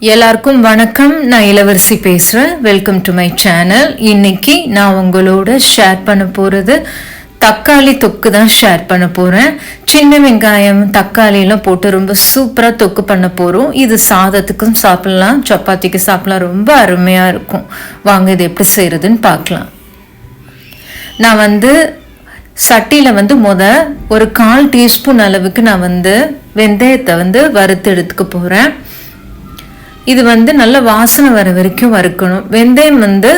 எல்லாருக்கும் வணக்கம். நான் இளவரசி பேசுகிறேன் வெல்கம் டு மை சேனல் இன்னைக்கு நான் உங்களோட ஷேர் பண்ண போகிறது தக்காளி தொக்கு தான் ஷேர் பண்ண போகிறேன் சின்ன வெங்காயம் தக்காளியெல்லாம் போட்டு ரொம்ப சூப்பராக தொக்கு பண்ண போகிறோம் இது சாதத்துக்கும் சாப்பிட்லாம் சப்பாத்திக்கு சாப்பிட்லாம். ரொம்ப அருமையாக இருக்கும். வாங்க இது எப்படி செய்கிறதுன்னு பார்க்கலாம். நான் வந்து சட்டியில் வந்து முத ஒரு கால் டீஸ்பூன் அளவுக்கு நான் வந்து வெந்தயத்தை வந்து வறுத்து எடுத்துக்க போகிறேன் இது வந்து நல்ல வாசனை வர வரைக்கும் வறுக்கணும். வெந்தயம் வந்து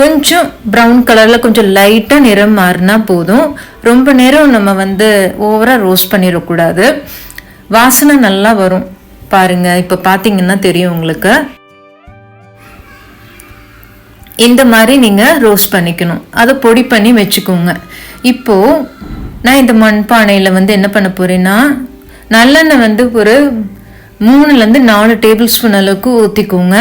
கொஞ்சம் ப்ரௌன் கலரில் கொஞ்சம் லைட்டாக நிறம் மாறினா போதும். ரொம்ப நேரம் நம்ம வந்து ஓவராக ரோஸ்ட் பண்ணிடக்கூடாது. வாசனை நல்லா வரும். பாருங்க இப்போ பார்த்தீங்கன்னா தெரியும் உங்களுக்கு. இந்த மாதிரி நீங்கள் ரோஸ்ட் பண்ணிக்கணும். அதை பொடி பண்ணி வச்சுக்கோங்க. இப்போது நான் இந்த மண்பானையில் வந்து என்ன பண்ண போகிறேன்னா நல்லெண்ணெய் வந்து ஒரு மூணுலேருந்து நாலு டேபிள் ஸ்பூன் அளவுக்கு ஊற்றிக்கோங்க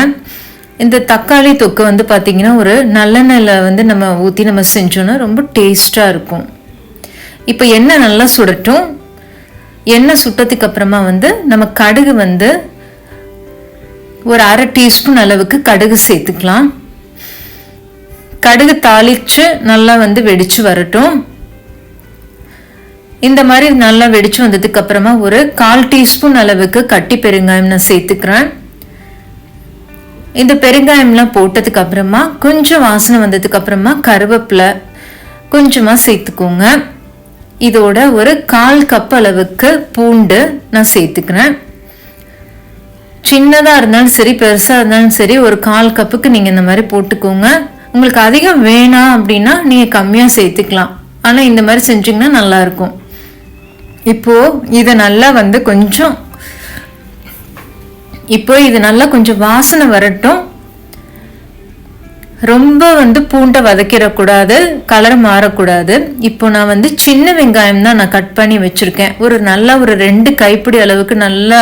இந்த தக்காளி தொக்கு வந்து பார்த்திங்கன்னா ஒரு நல்லெண்ணெயில் வந்து நம்ம ஊற்றி நம்ம செஞ்சோன்னா ரொம்ப டேஸ்ட்டாக இருக்கும். இப்போ எண்ணெய் நல்லா சுடட்டும். எண்ணெய் சுட்டதுக்கு அப்புறமா வந்து நம்ம கடுகு வந்து ஒரு அரை டீஸ்பூன் அளவுக்கு கடுகு சேர்த்துக்கலாம். கடுகு தாளித்து நல்லா வந்து வெடித்து வரட்டும். இந்த மாதிரி நல்லா வெடிச்சு வந்ததுக்கு அப்புறமா ஒரு கால் டீஸ்பூன் அளவுக்கு கட்டி பெருங்காயம் நான் சேர்த்துக்கிறேன். இந்த பெருங்காயம்லாம் போட்டதுக்கு அப்புறமா கொஞ்சம் வாசனை வந்ததுக்கு அப்புறமா கருவேப்பிலை கொஞ்சமாக சேர்த்துக்கோங்க. இதோட ஒரு கால் கப் அளவுக்கு பூண்டு நான் சேர்த்துக்கிறேன். சின்னதாக இருந்தாலும் சரி பெருசாக இருந்தாலும் சரி ஒரு கால் கப்புக்கு நீங்கள் இந்த மாதிரி போட்டுக்கோங்க. உங்களுக்கு அதிகம் வேணாம் அப்படின்னா நீங்கள் கம்மியாக சேர்த்துக்கலாம். ஆனால் இந்த மாதிரி செஞ்சிங்கன்னா நல்லாயிருக்கும் இப்போது இதை நல்லா வந்து கொஞ்சம் இப்போ இது நல்லா கொஞ்சம் வாசனை வரட்டும். ரொம்ப வந்து பூண்டை வதக்கிடக்கூடாது கலர் மாறக்கூடாது. இப்போ நான் வந்து சின்ன வெங்காயம் தான் நான் கட் பண்ணி வச்சுருக்கேன். ஒரு நல்லா ஒரு ரெண்டு கைப்பிடி அளவுக்கு நல்லா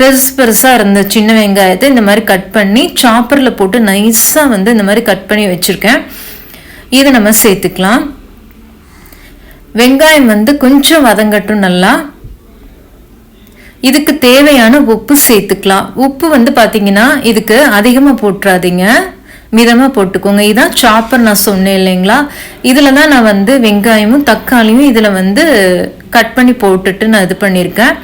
பெருசு பெருசாக இருந்த சின்ன வெங்காயத்தை இந்த மாதிரி கட் பண்ணி சாப்பரில் போட்டு நைஸாக வந்து இந்த மாதிரி கட் பண்ணி வச்சுருக்கேன். இதை நம்ம சேர்த்துக்கலாம். வெங்காயம் வந்து கொஞ்சம் வதங்கட்டும் நல்லா. இதுக்கு தேவையான உப்பு சேர்த்துக்கலாம். உப்பு வந்து பார்த்தீங்கன்னா இதுக்கு அதிகமாக போட்டுறாதீங்க. மிதமாக போட்டுக்கோங்க. இதான் சாப்பர் நான் சொன்னேன் இல்லைங்களா? இதில் தான் நான் வந்து வெங்காயமும் தக்காளியும் இதில் வந்து கட் பண்ணி போட்டுட்டு நான் இது பண்ணியிருக்கேன்.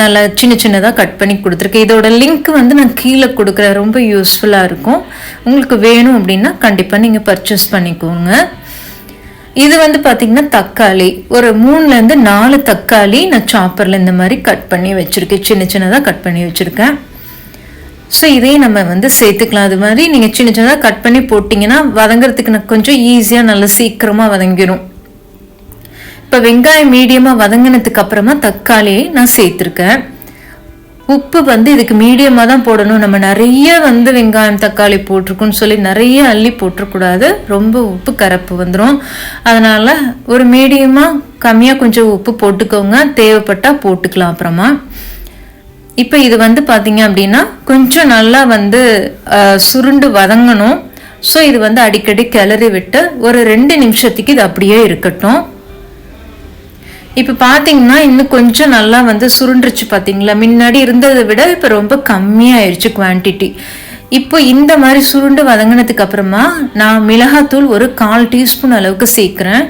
நல்லா சின்ன சின்னதாக கட் பண்ணி கொடுத்துருக்கேன். இதோட லிங்க் வந்து நான் கீழே கொடுக்குறேன். ரொம்ப யூஸ்ஃபுல்லாக இருக்கும். உங்களுக்கு வேணும் அப்படின்னா கண்டிப்பாக நீங்கள் பர்ச்சேஸ் பண்ணிக்கோங்க. இது வந்து பார்த்திங்கன்னா தக்காளி. ஒரு மூணுலேருந்து நாலு தக்காளி நான் சாப்பரில் இந்த மாதிரி கட் பண்ணி வச்சுருக்கேன். சின்ன சின்னதாக கட் பண்ணி வச்சுருக்கேன். ஸோ இதையும் நம்ம வந்து சேர்த்துக்கலாம். அது மாதிரி நீங்கள் சின்ன சின்னதாக கட் பண்ணி போட்டிங்கன்னா வதங்குறதுக்கு நான் கொஞ்சம் ஈஸியாக நல்லா சீக்கிரமாக வதங்கிடும் இப்போ வெங்காயம் மீடியமாக வதங்கினதுக்கு அப்புறமா தக்காளியை நான் சேர்த்துருக்கேன். உப்பு வந்து இதுக்கு மீடியமாக தான் போடணும். நம்ம நிறைய வந்து வெங்காயம் தக்காளி போட்டிருக்குன்னு சொல்லி நிறைய அள்ளி போட்டுறக்கூடாது ரொம்ப உப்பு கரப்பு வந்துடும் அதனால் ஒரு மீடியமாக கம்மியாக கொஞ்சம் உப்பு போட்டுக்கோங்க. தேவைப்பட்டால் போட்டுக்கலாம் அப்புறமா. இப்போ இது வந்து பார்த்தீங்க அப்படின்னா கொஞ்சம் நல்லா வந்து சுருண்டு வதங்கணும். ஸோ இது வந்து அடிக்கடி கிளறி விட்டு ஒரு ரெண்டு நிமிஷத்துக்கு இது அப்படியே இருக்கட்டும். இப்போ பார்த்தீங்கன்னா இன்னும் கொஞ்சம் நல்லா வந்து சுருண்டுருச்சு பார்த்தீங்களா முன்னாடி இருந்ததை விட இப்போ ரொம்ப கம்மியாயிருச்சு குவான்டிட்டி இப்போ இந்த மாதிரி சுருண்டு வதங்கினதுக்கு அப்புறமா நான் மிளகாத்தூள் ஒரு கால் டீஸ்பூன் அளவுக்கு சேர்க்குறேன்.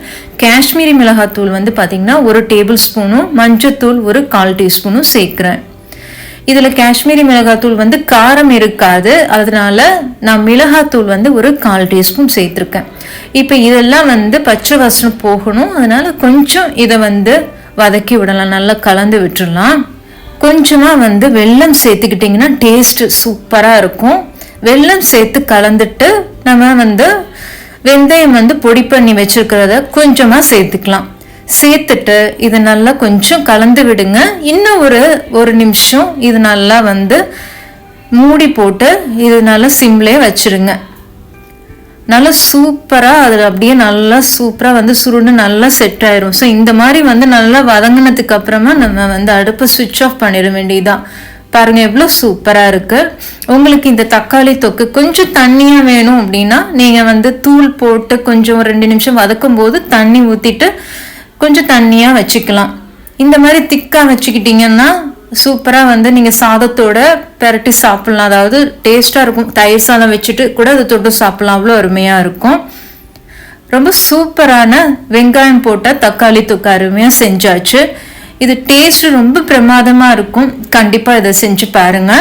காஷ்மீரி மிளகாத்தூள் வந்து பார்த்திங்கன்னா ஒரு டேபிள் ஸ்பூனும் மஞ்சத்தூள் ஒரு கால் டீஸ்பூனும் சேர்க்குறேன். இதில் காஷ்மீரி மிளகாத்தூள் வந்து காரம் இருக்காது. அதனால நான் மிளகாத்தூள் வந்து ஒரு கால் டீஸ்பூன் சேர்த்துருக்கேன். இப்போ இதெல்லாம் வந்து பச்சை வாசனை போகணும். அதனால கொஞ்சம் இதை வந்து வதக்கி விடலாம். நல்லா கலந்து விட்டுடலாம். கொஞ்சமாக வந்து வெல்லம் சேர்த்துக்கிட்டிங்கன்னா டேஸ்ட்டு சூப்பராக இருக்கும். வெல்லம் சேர்த்து கலந்துட்டு நம்ம வந்து வெந்தயம் வந்து பொடி பண்ணி வச்சுருக்கிறத கொஞ்சமாக சேர்த்துக்கலாம். சேர்த்துட்டு இது நல்லா கொஞ்சம் கலந்து விடுங்க. இன்னும் ஒரு ஒரு நிமிஷம் இது நல்லா வந்து மூடி போட்டு இது நல்லா சிம்லே வச்சிருங்க. நல்லா சூப்பராக அதில் அப்படியே நல்லா சூப்பராக வந்து சுருண்டு நல்லா செட் ஆயிரும். ஸோ இந்த மாதிரி வந்து நல்லா வதங்கினதுக்கு அப்புறமா நம்ம வந்து அடுப்பை சுவிட்ச் ஆஃப் பண்ணிட வேண்டியதுதான். பாருங்க எவ்வளோ சூப்பராக இருக்கு. உங்களுக்கு இந்த தக்காளி தொக்கு கொஞ்சம் தண்ணியாக வேணும் அப்படின்னா நீங்கள் வந்து தூள் போட்டு கொஞ்சம் ரெண்டு நிமிஷம் வதக்கும் போது தண்ணி ஊற்றிட்டு கொஞ்சம் தண்ணியாக வச்சுக்கலாம். இந்த மாதிரி திக்காக வச்சுக்கிட்டிங்கன்னா சூப்பராக வந்து நீங்கள் சாதத்தோட பெரட்டி சாப்பிட்லாம். அதாவது டேஸ்ட்டாக இருக்கும். தயிர் சாதம் வச்சுட்டு கூட அதை தொட்டு சாப்பிட்லாம். அவ்வளோ அருமையாக இருக்கும். ரொம்ப சூப்பரான வெங்காயம் போட்டால் தக்காளி தொக்கு அருமையாக செஞ்சாச்சு. இது டேஸ்ட் ரொம்ப பிரமாதமாக இருக்கும். கண்டிப்பாக இதை செஞ்சு பாருங்க.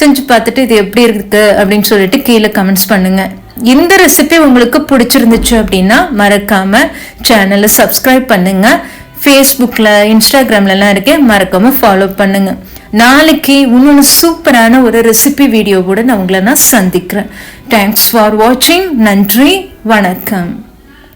செஞ்சு பார்த்துட்டு இது எப்படி இருக்குது அப்படின்னு சொல்லிட்டு கீழே கமெண்ட்ஸ் பண்ணுங்கள் இந்த ரெசிபி உங்களுக்கு பிடிச்சிருந்துச்சு அப்படின்னா மறக்காம சேனலை சப்ஸ்கிரைப் பண்ணுங்க. ஃபேஸ்புக்கில் இன்ஸ்டாகிராம்லலாம் இருக்கேன். மறக்காம ஃபாலோ பண்ணுங்க. நாளைக்கு இன்னொன்று சூப்பரான ஒரு ரெசிபி வீடியோ கூட நான் உங்களை நான் சந்திக்கிறேன். தேங்க்ஸ் ஃபார் வாட்சிங் நன்றி. வணக்கம்.